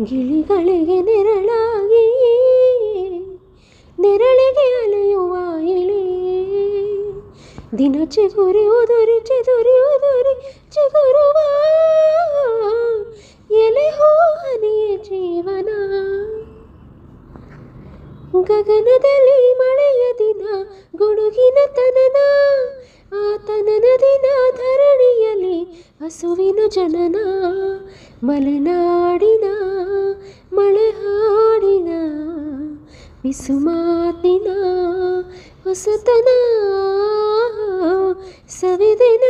ಗಿಳಿಗಳಿಗೆ ನೆರಳಾಗಿ ನೆರಳಿಗೆ ಅಲೆಯುವ ಇಳಿ ದಿನ ಚಿಗುರಿ ಉದುರಿ ಚಿದುರಿ ಉದುರಿ ಚಿಗುರುವ ಎಲೆ ಹನಿಯ ಜೀವನ ಗಗನದಲ್ಲಿ ಮಳೆಯ ದಿನ ಗುಡುಗಿನ ತನನ ಆ ತನನ ದಿನ ಧರಣಿಯಲ್ಲಿ ಹಸುವಿನ ಜನನ ಮಲೆನಾಡಿನ ಬಿಸುಮಾತಿನ ಹೊಸತನ ಸವಿದಿನ